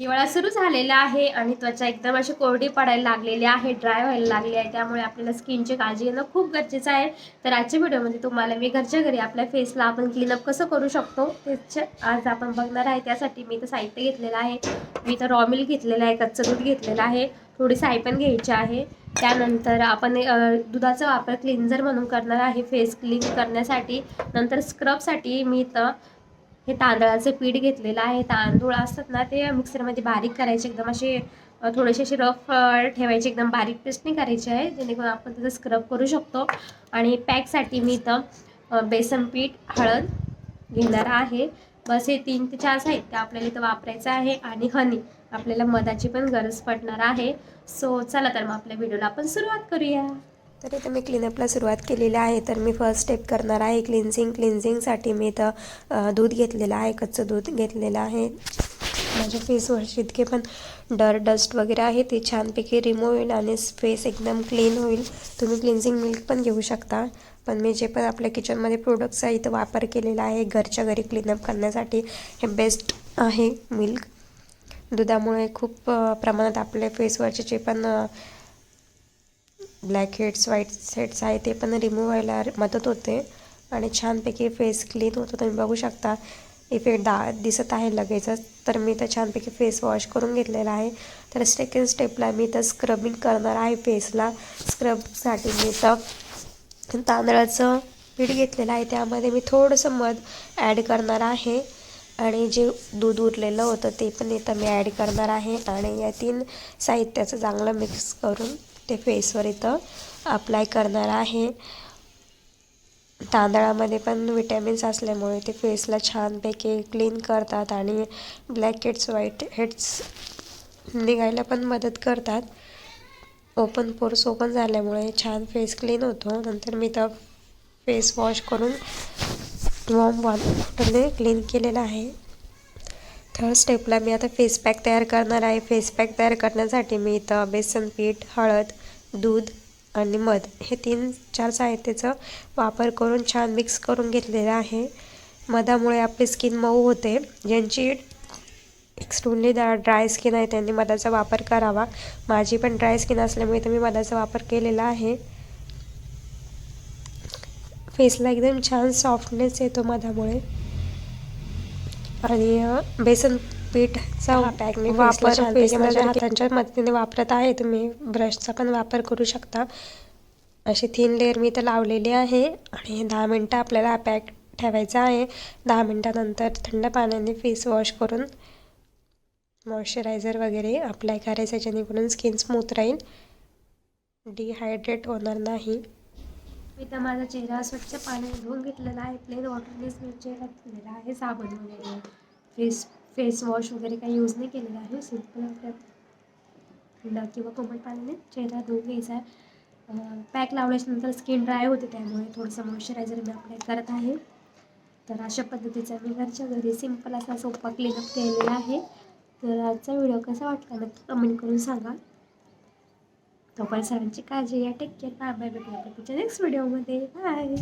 हिवाळा सुरू झालेला आहे आणि त्वचा एकदम अशी कोरडी पडायला लागलेली आहे ड्राय व्हायला लागली आहे. त्यामुळे आपल्याला स्किनची काळजी घेणं खूप गरजेचं आहे. तर आजच्या व्हिडिओमध्ये तुम्हाला मी घरच्या घरी आपल्या फेसला आपण क्लीनअप कसं करू शकतो तेच आज आपण बघणार आहे. त्यासाठी मी तर साहित्य घेतलेलं आहे. मी तर रॉ मिल्क घेतलेलं आहे कच्चं दूध घेतलेलं आहे. थोडी साय पण घ्यायची आहे. त्यानंतर आपण दुधाचा वापर क्लिन्झर म्हणून करणार आहे. फेस क्लीन करण्यासाठी. नंतर स्क्रबसाठी मी तर हे तांदळाचं पीठ घेतलेलं आहे. तांदूळ असतात ना ते मिक्सरमध्ये बारीक करायचे. एकदम असे थोडेसे असे रफ ठेवायचे. एकदम बारीक पेस्ट नाही करायची आहे. जेणेकरून आपण त्याचं स्क्रब करू शकतो. आणि पॅकसाठी मी इथं बेसन पीठ हळद घेणार आहे. बस हे तीन ते चार साहित्य आपल्याला इथं वापरायचं आहे. आणि हनी आपल्याला मधाची पण गरज पडणार आहे. सो चला तर मग आपल्या व्हिडिओला आपण सुरुवात करूया. तर इथं मी क्लीनअपला सुरुवात केलेली आहे. तर मी फर्स्ट स्टेप करणार आहे क्लिन्झिंग क्लिन्झिंगसाठी मी इथं दूध घेतलेलं आहे. कच्चं दूध घेतलेलं आहे. माझ्या फेसवरचे इतके पण डर डस्ट वगैरे आहे. ते छानपैकी रिमूव्ह होईल आणि फेस एकदम क्लीन होईल. तुम्ही क्लिन्झिंग मिल्क पण घेऊ शकता. पण मी जे पण आपल्या किचनमध्ये प्रोडक्ट्स आहे इथं वापर केलेला आहे घरच्या घरी क्लीनअप करण्यासाठी हे बेस्ट आहे मिल्क दुधामुळे खूप प्रमाणात आपल्या फेसवरचे जे पण ब्लॅक हेड्स व्हाईट हेड्स आहे ते पण रिमूव्ह व्हायला मदत होते. आणि छानपैकी फेस क्लीन होतो. तुम्ही बघू शकता. इफेक्ट दा दिसत आहे लगेचच तर मी तर छानपैकी फेस वॉश करून घेतलेला आहे. तर सेकंड स्टेपला मी तर स्क्रबिंग करणार आहे फेसला स्क्रबसाठी मी तर तांदळाचं पीठ घेतलेलं आहे. त्यामध्ये मी थोडंसं मध ॲड करणार आहे. आणि जे दूध उरलेलं होतं ते पण इथं मी ॲड करणार आहे. आणि या तीन साहित्याचं चांगलं मिक्स करून ते फेसवर इथं अप्लाय करणार आहे. तांदळामध्ये पण विटॅमिन्स असल्यामुळे ते फेसला छानपैकी क्लीन करतात आणि ब्लॅक हेड्स व्हाईट हेड्स निघायला पण मदत करतात. ओपन पोर्स ओपन झाल्यामुळे छान फेस क्लीन होतो. नंतर मी तर फेस वॉश करून वॉर्म वॉटरने क्लीन केलेलं आहे. थर्ड स्टेपला मी आता फेस पॅक तयार करणार आहे. फेस पॅक तयार करण्यासाठी मी इथं बेसन पीठ हळद दूध आणि मध हे तीन चार साहित्याचं वापर करून छान मिक्स करून घेतलेलं आहे. मधामुळे आपली स्किन मऊ होते. ज्यांची एक्स्ट्रीमली ड्राय स्किन आहे. त्यांनी मधाचा वापर करावा. माझी पण ड्राय स्किन असल्यामुळे तर मी मधाचा वापर केलेला आहे. फेसला एकदम छान सॉफ्टनेस येतो मधामुळे. आणि बेसन पीठचा वापर माझ्या हातांच्या मदतीने वापरत आहे. तुम्ही ब्रशचा पण वापर करू शकता. अशी थीन लेअर मी इथं लावलेली आहे आणि दहा मिनटं आपल्याला पॅक ठेवायचा आहे. दहा मिनटानंतर थंड पाण्याने फेस वॉश करून मॉइश्चरायझर वगैरे अप्लाय करायचं जेणेकरून स्किन स्मूथ राहील. डिहायड्रेट होणार नाही. मी तर माझा चेहरा स्वच्छ पाण्याने धुवून घेतलेला आहे. प्लेन वॉटरनेच मी चेहरा धुतलेला आहे. साबण वगैरे फेस फेस वॉश वगैरे काही यूज नाही केलेला आहे. सिंपल आपल्या किंवा कोमट पाण्याने चेहरा धुवून घ्यायचा आहे. पॅक लावल्याच्यानंतर स्किन ड्राय होते त्यामुळे थोडंसं मॉइश्चरायझर मी अप्लाय करत आहे. तर अशा पद्धतीचा मी घरच्या घरी सिंपल असा सोपा क्लीनअप केलेला आहे. तर आजचा व्हिडिओ कसा वाटला नक्की कमेंट करून सांगा. तोपर्यंत सर्वांची काळजी या टेक केअर. Bye bye. भेटूया तुमच्या नेक्स्ट व्हिडिओमध्ये बाय.